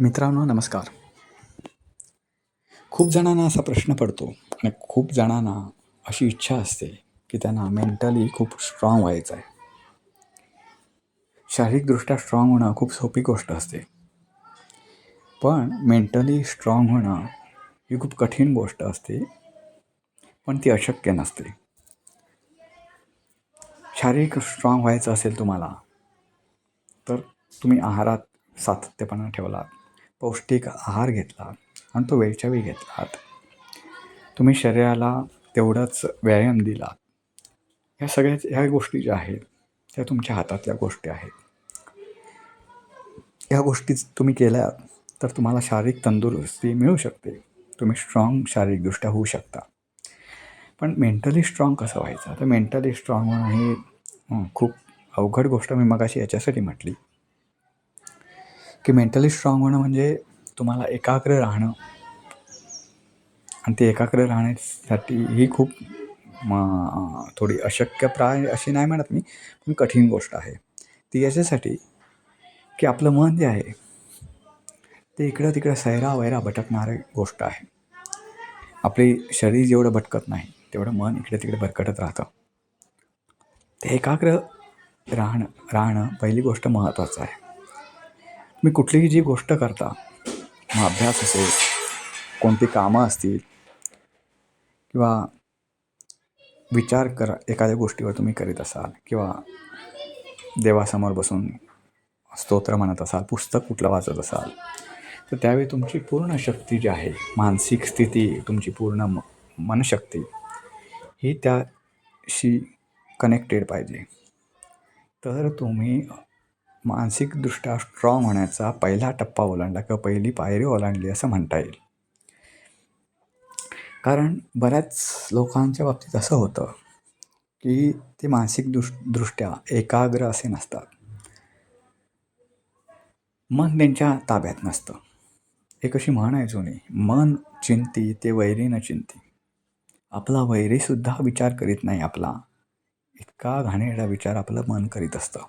मित्रांनो नमस्कार. खूप जणांना असा प्रश्न पडतो आणि खूप जणांना अशी इच्छा असते की त्यांना मेंटली खूप स्ट्रॉंग व्हायचं आहे. शारीरिकदृष्ट्या स्ट्रॉंग होणं खूप सोपी गोष्ट असते. पण मेंटली स्ट्रॉंग होणं ही खूप कठीण गोष्ट असते पण ती अशक्य नसते. शारीरिक स्ट्रॉंग व्हायचं असेल तुम्हाला तर तुम्ही आहारात सातत्यपणा ठेवलात. पौष्टिक आहार घेतला आणि तो वेळच्या वेळी घेतलात तुम्ही शरीराला तेवढाच व्यायाम दिला. ह्या सगळ्याच ह्या गोष्टी ज्या आहेत त्या तुमच्या हातातल्या गोष्टी आहेत. ह्या गोष्टी तुम्ही केल्या तर तुम्हाला शारीरिक तंदुरुस्ती मिळू शकते. तुम्ही स्ट्रॉंग शारीरिकदृष्ट्या होऊ शकता. पण मेंटली स्ट्रॉंग कसं व्हायचं? तर मेंटली स्ट्रॉंग होणं ही खूप अवघड गोष्ट मी मगाशी याच्यासाठी म्हटली. की मेंटली स्ट्रॉंग होणं म्हणजे तुम्हाला एकाग्र राहणं. आणि ते एकाग्र राहण्यासाठी ही खूप म, थोडी अशक्यप्राय अशी नाही म्हणत मी पण कठीण गोष्ट आहे. ती याच्यासाठी की आपलं मन जे आहे ते इकडं तिकडं सैरा वैरा भटकणारी गोष्ट आहे. आपले शरीर जेवढं भटकत नाही तेवढं मन इकडे तिकडे भरकटत राहतं. ते एकाग्र राहणं राहणं पहिली गोष्ट महत्त्वाचं आहे. तुम्ही कुठलीही जी गोष्ट करता मग अभ्यास असेल कोणती कामं असतील किंवा विचार करा एखाद्या गोष्टीवर तुम्ही करीत असाल किंवा देवासमोर बसून स्तोत्र म्हणत असाल पुस्तक कुठलं वाचत असाल तर त्यावेळी तुमची पूर्ण शक्ती जी आहे मानसिक स्थिती तुमची पूर्ण म मनशक्ती ही त्याशी कनेक्टेड पाहिजे. तर तुम्ही मानसिकदृष्ट्या स्ट्रॉंग होण्याचा पहिला टप्पा ओलांडला किंवा पहिली पायरी ओलांडली असं म्हणता येईल. कारण बऱ्याच लोकांच्या बाबतीत असं होतं की ते मानसिक दृष दृष्ट्या एकाग्र असे नसतात. मन त्यांच्या ताब्यात नसतं. एक अशी म्हण आहे जुनी मन चिंती ते वैरी न चिंती. आपला वैरीसुद्धा विचार करीत नाही आपला. इतका घाणेरडा विचार आपलं मन करीत असतं.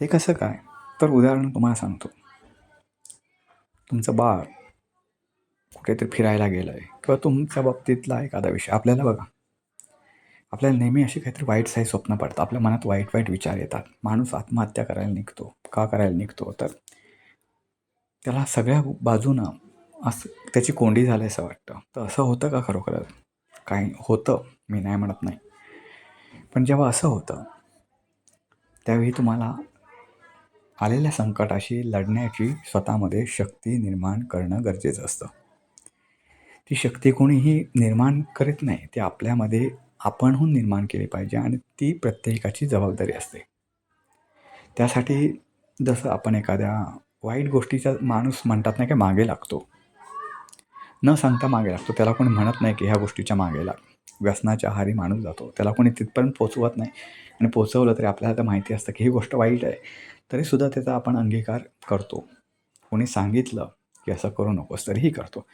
ते कसं काय? तर उदाहरण तुम्हाला सांगतो. तुमचं बाळ कुठेतरी फिरायला गेलं आहे किंवा तुमच्या बाबतीतला एखादा विषय. आपल्याला बघा. आपल्याला नेहमी अशी काहीतरी वाईट साई स्वप्न पडतं. आपल्या मनात वाईट वाईट विचार येतात. माणूस आत्महत्या करायला निघतो. का करायला निघतो? तर त्याला सगळ्या बाजूनं असं त्याची कोंडी झाली असं वाटतं. तर असं होतं का खरोखरच काही होतं. मी नाही म्हणत नाही. पण जेव्हा असं होतं त्यावेळी तुम्हाला आलेल्या संकटाशी लढण्याची स्वतःमध्ये शक्ती निर्माण करणं गरजेचं असतं. ती शक्ती कोणीही निर्माण करीत नाही ती आपल्यामध्ये आपणहून निर्माण केली पाहिजे आणि ती प्रत्येकाची जबाबदारी असते. त्यासाठी जसं आपण एखाद्या वाईट गोष्टीचा माणूस म्हणतात नाही की मागे लागतो. न सांगता मागे लागतो. त्याला कोणी म्हणत नाही की ह्या गोष्टीच्या मागे लाग. व्यसनाच्या आहारी माणूस जातो. त्याला कोणी तिथपर्यंत पोचवत नाही. आणि पोचवलं तरी आपल्याला तर माहिती असतं की ही गोष्ट वाईट आहे. तरीसुद्धा त्याचा आपण अंगीकार करतो. कोणी सांगितलं की असं करू नकोस तरीही करतो.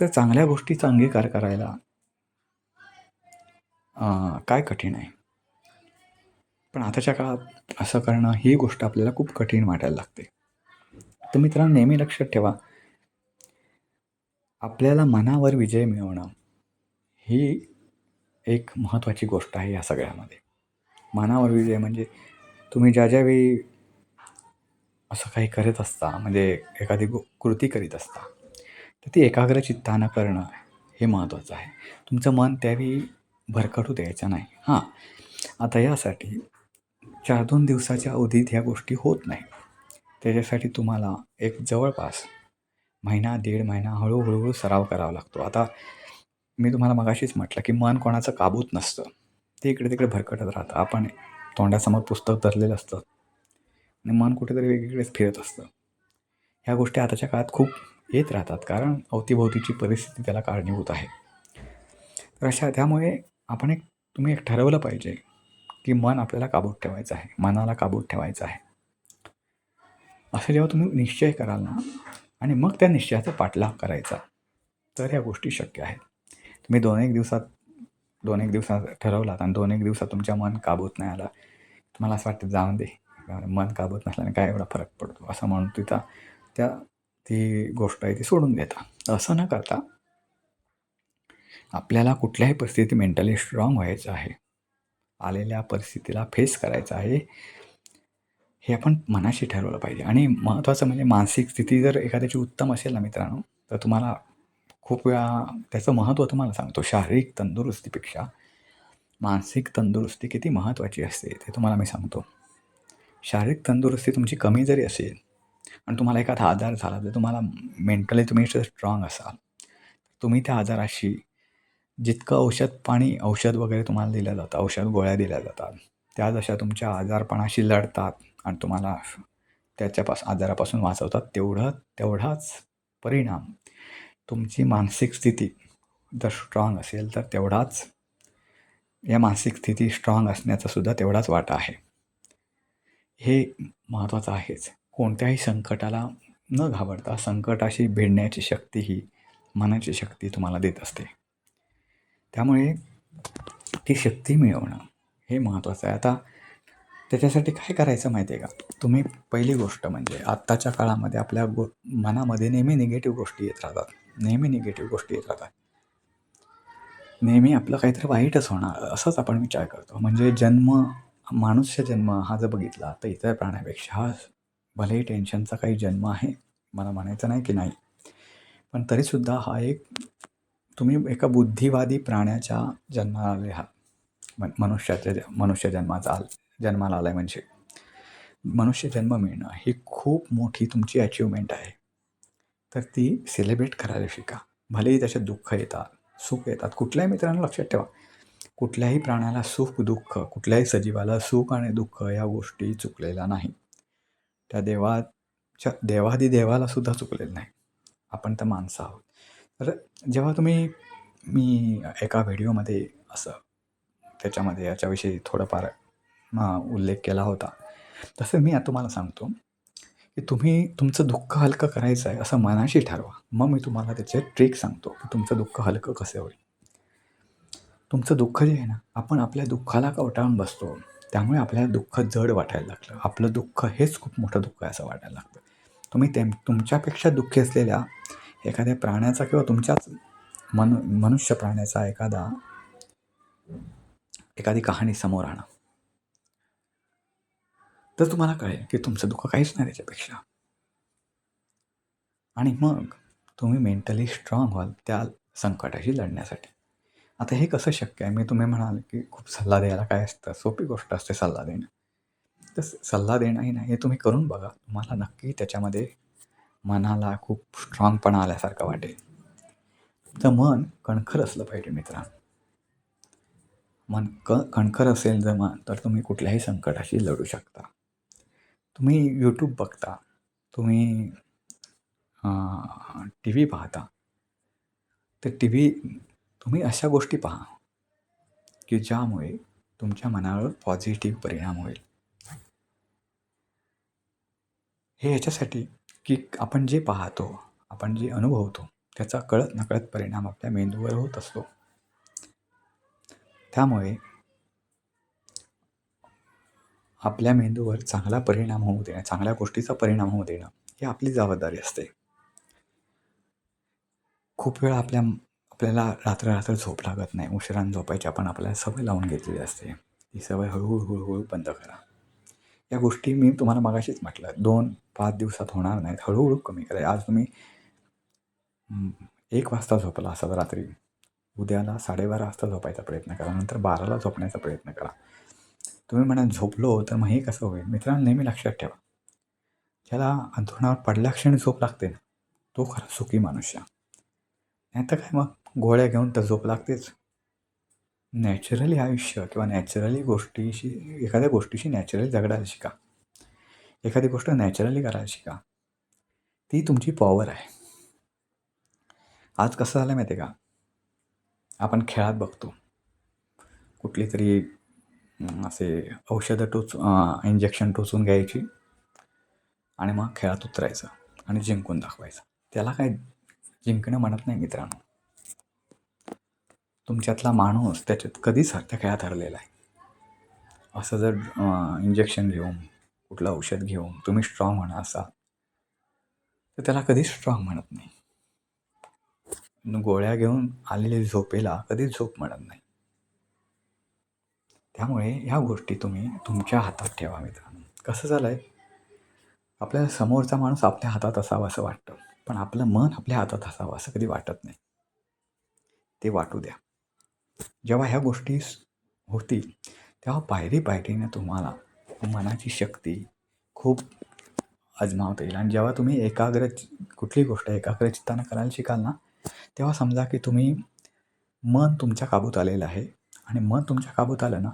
तर चांगल्या गोष्टीचा अंगीकार करायला काय कठीण आहे? पण आताच्या काळात असं करणं ही गोष्ट आपल्याला खूप कठीण वाटायला लागते. तर मित्रांनो नेहमी लक्षात ठेवा आपल्याला मनावर विजय मिळवणं ही एक महत्त्वाची गोष्ट आहे या सगळ्यामध्ये. मनावर विजय म्हणजे तुम्ही ज्या ज्यावेळी असं काही करत असता म्हणजे एखादी गो कृती करीत असता तर ती एकाग्र चित्तानं करणं हे महत्त्वाचं आहे. तुमचं मन त्यावेळी भरकटू द्यायचं नाही. हां. आता यासाठी चार दोन दिवसाच्या अवधीत ह्या गोष्टी होत नाही त्याच्यासाठी तुम्हाला एक जवळपास महिना दीड महिना हळूहळू सराव करावा लागतो. आता मी तुम्हाला मगाशीच म्हटलं की मन कोणाचं काबूत नसतं. ते इकडे तिकडे भरकटत राहतं. आपण तोंडासमोर पुस्तक धरलेलं असतं. आणि मन कुठेतरी वेगवेगळेच फिरत असतं. ह्या गोष्टी आताच्या काळात खूप येत राहतात कारण अवतीभोवतीची परिस्थिती त्याला कारणीभूत आहे. तर अशा त्यामुळे आपण एक तुम्ही एक ठरवलं पाहिजे की मन आपल्याला काबूत ठेवायचं आहे मनाला काबूत ठेवायचं आहे. असं जेव्हा तुम्ही निश्चय कराल ना आणि मग त्या निश्चयाचा पाठलाग करायचा तर ह्या गोष्टी शक्य आहेत. तुम्ही दोन एक दिवसात दोन एक दिवसात ठरवलात आणि दोन एक दिवसात तुमच्या मन काबूत नाही आला तुम्हाला असं वाटतं जाऊन दे. कारण मन काबत नसल्याने काय एवढा फरक पडतो? असं म्हणून तिथं त्या ती गोष्ट आहे ती सोडून देता. असं न करता आपल्याला कुठल्याही परिस्थितीत मेंटली स्ट्रॉंग व्हायचं आहे. आलेल्या परिस्थितीला फेस करायचं आहे हे आपण मनाशी ठरवलं पाहिजे. आणि महत्त्वाचं म्हणजे मानसिक स्थिती जर एखाद्याची उत्तम असेल ना मित्रांनो तर तुम्हाला खूप वेळा त्याचं महत्त्व तुम्हाला सांगतो. शारीरिक तंदुरुस्तीपेक्षा मानसिक तंदुरुस्ती किती महत्त्वाची असते ते तुम्हाला मी सांगतो. शारीरिक तंदुरुस्ती तुमची कमी जरी असेल आणि तुम्हाला एखादा आजार झाला तर तुम्हाला मेंटली तुम्ही जर स्ट्रॉंग असाल. तुम्ही त्या आजाराशी जितकं औषध पाणी औषध वगैरे तुम्हाला दिलं जातं औषध गोळ्या दिल्या जातात त्या जशा तुमच्या आजारपणाशी लढतात आणि तुम्हाला त्याच्यापास आजारापासून वाचवतात तेवढं तेवढाच परिणाम. तुमची मानसिक स्थिती जर स्ट्रॉंग असेल तर तेवढाच या मानसिक स्थिती स्ट्रॉंग असण्याचासुद्धा तेवढाच वाटा आहे. हे महत्त्वाचं आहेच. कोणत्याही संकटाला न घाबरता संकटाशी भिडण्याची शक्ती ही मनाची शक्ती तुम्हाला देत असते. त्यामुळे ती शक्ती मिळवणं हे महत्त्वाचं आहे. आता त्याच्यासाठी काय करायचं माहिती आहे का? तुम्ही पहिली गोष्ट म्हणजे आत्ताच्या काळामध्ये आपल्या गो मनामध्ये नेहमी निगेटिव्ह गोष्टी येत राहतात. नेहमी निगेटिव्ह गोष्टी येत राहतात. नेहमी आपलं काहीतरी वाईटच होणार असंच आपण विचार करतो. म्हणजे जन्म मानुष्य जन्म हा जर बघितला तर इतर प्राण्यापेक्षा हा भलेही टेन्शनचा काही जन्म आहे मला म्हणायचं नाही की नाही. पण तरीसुद्धा हा एक तुम्ही एका बुद्धिवादी प्राण्याच्या जन्माला आले आहात. मनुष्याच्या ज- मनुष्य जन्माचा आल जन्माला आला आहे म्हणजे. मनुष्य जन्म मिळणं ही खूप मोठी तुमची अचिव्हमेंट आहे. तर ती सेलिब्रेट करायला शिका. भलेही त्याच्यात दुःख येतात सुख येतात कुठल्याही मित्रांना लक्षात ठेवा. कुठल्याही प्राण्याला सुख दुःख कुठल्याही सजीवाला सुख आणि दुःख या गोष्टी चुकलेल्या नाही त्या देवाच्या देवादी देवाला सुद्धा चुकलेलं नाही आपण तर माणसं आहोत. तर जेव्हा तुम्ही मी एका व्हिडिओमध्ये असं त्याच्यामध्ये याच्याविषयी थोडंफार उल्लेख केला होता. तसं मी आता तुम्हाला सांगतो की तुम्ही तुमचं दुःख हलकं करायचं आहे असं मनाशी ठरवा. मग मी तुम्हाला त्याचे ट्रिक सांगतो की तुमचं दुःख हलकं कसं होईल. तुमचं दुःख जे आहे ना आपण आपल्या दुःखाला कवटाळून बसतो. त्यामुळे आपल्याला दुःख जड वाटायला लागलं आपलं दुःख हेच खूप मोठं दुःख आहे असं वाटायला लागतं. तुम्ही ते तुमच्यापेक्षा दुःखी असलेल्या एखाद्या प्राण्याचा किंवा तुमच्याच मनु मनुष्य प्राण्याचा एखादा एखादी कहाणी समोर आणा. तर तुम्हाला कळेल की तुमचं दुःख काहीच नाही त्याच्यापेक्षा. आणि मग तुम्ही मेंटली स्ट्रॉंग व्हाल त्या संकटाशी लढण्यासाठी. आता हे कसं शक्य आहे? मी तुम्ही म्हणाल की खूप सल्ला द्यायला काय असतं? सोपी गोष्ट असते सल्ला देणं. तर सल्ला देणंही नाही हे तुम्ही करून बघा. तुम्हाला नक्की त्याच्यामध्ये मनाला खूप स्ट्रॉंगपणा आल्यासारखं वाटेल. तर मन कणखर असलं पाहिजे मित्रांनो. मन क कणखर असेल जर मन तर तुम्ही कुठल्याही संकटाशी लढू शकता. तुम्ही यूट्यूब बघता. तुम्ही टी व्ही पाहता. तर टी व्ही तुम्ही अशा गोष्टी पहा की ज्यामुळे तुमच्या मनावर पॉझिटिव्ह परिणाम होईल. हे याच्यासाठी की आपण जे पाहतो आपण जे अनुभवतो त्याचा कळत नकळत परिणाम आपल्या मेंदूवर होत असतो. त्यामुळे आपल्या मेंदूवर चांगला परिणाम होऊ देणं चांगल्या गोष्टीचा परिणाम होऊ देणं ही आपली जबाबदारी असते. खूप वेळा आपल्या आपल्याला रात्र रात्र झोप लागत नाही. उशिरानं झोपायची आपण आपल्याला सवय लावून घेतलेली असते. ही सवय हळूहळू हळूहळू बंद करा. या गोष्टी मी तुम्हाला मगाशीच म्हटलं. दोन पाच दिवसात होणार नाहीत. हळूहळू कमी करा. आज तुम्ही एक वाजता झोपला असाल रात्री. उद्याला साडेबारा वाजता झोपायचा प्रयत्न करा. नंतर बाराला झोपण्याचा प्रयत्न करा. तुम्ही म्हणा झोपलो तर मग हे कसं होईल? मित्रांनो नेहमी लक्षात ठेवा. ज्याला अंथरुणावर पडल्या क्षणी झोप लागते ना तो खरा सुखी मनुष्य. नाही तर काय मग? गोळ्या घेऊन तर झोप लागतेच. नॅचरली आयुष्य किंवा नॅचरली गोष्टीशी एखाद्या गोष्टीशी नॅचरली जगडायला शिका. एखादी गोष्ट नॅचरली करायला शिका. ती तुमची पॉवर आहे. आज कसं झालं माहिती आहे का? आपण खेळात बघतो. कुठली तरी असे औषधं टोच इंजेक्शन टोचून घ्यायची आणि मग खेळात उतरायचं आणि जिंकून दाखवायचं. त्याला काय जिंकणं म्हणत नाही मित्रांनो. तुमच्यातला माणूस त्याच्यात कधीच त्या खेळात हरलेला आहे? असं जर इंजेक्शन घेऊन कुठलं औषध घेऊन तुम्ही स्ट्रॉंग म्हणा असा तर त्याला कधीच स्ट्रॉंग म्हणत नाही. गोळ्या घेऊन आलेली झोपेला कधीच झोप म्हणत नाही. त्यामुळे ह्या गोष्टी तुम्ही तुमच्या हातात ठेवा मित्रांनो. कसं झालं आहे आपल्याला समोरचा माणूस आपल्या हातात असावा असं वाटतं पण आपलं मन आपल्या हातात असावं असं कधी वाटत नाही. ते वाटू द्या. जेव्हा ह्या गोष्टी होतील तेव्हा पायरी पायरीने तुम्हाला मनाची शक्ती खूप अजमावता येईल. आणि जेव्हा तुम्ही एकाग्र कुठली गोष्ट एकाग्र चित्तानं करायला शिकाल ना तेव्हा समजा की तुम्ही मन तुमच्या काबूत आलेलं आहे. आणि मन तुमच्या काबूत आलं ना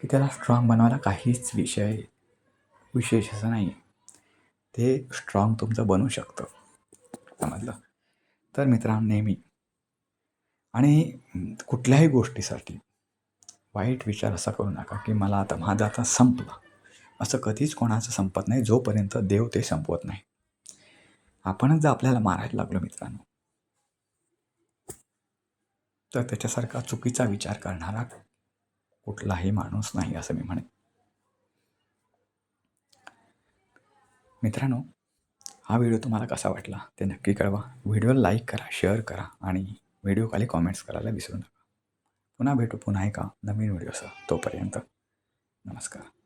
की त्याला स्ट्रॉंग बनवायला काहीच विषय विशेष असं नाही ते स्ट्रॉंग तुमचं बनू शकतं. समजलं? तर मित्रांनो नेहमी आणि कुठल्याही गोष्टीसाठी वाईट विचार असा करू नका की मला आता माझा आता संपला. असं कधीच कोणाचं संपत नाही जोपर्यंत देव ते संपवत नाही. आपणच जर आपल्याला मारायला लागलो मित्रांनो तर त्याच्यासारखा चुकीचा विचार करणारा कुठलाही माणूस नाही असं मी म्हणेन. मित्रांनो हा व्हिडिओ तुम्हाला कसा वाटला ते नक्की कळवा. व्हिडिओला लाईक करा शेअर करा आणि व्हिडिओ खाली कॉमेंट्स करायला विसरू नका. पुन्हा भेटू पुन्हा एका नवीन व्हिडिओसह. तोपर्यंत नमस्कार.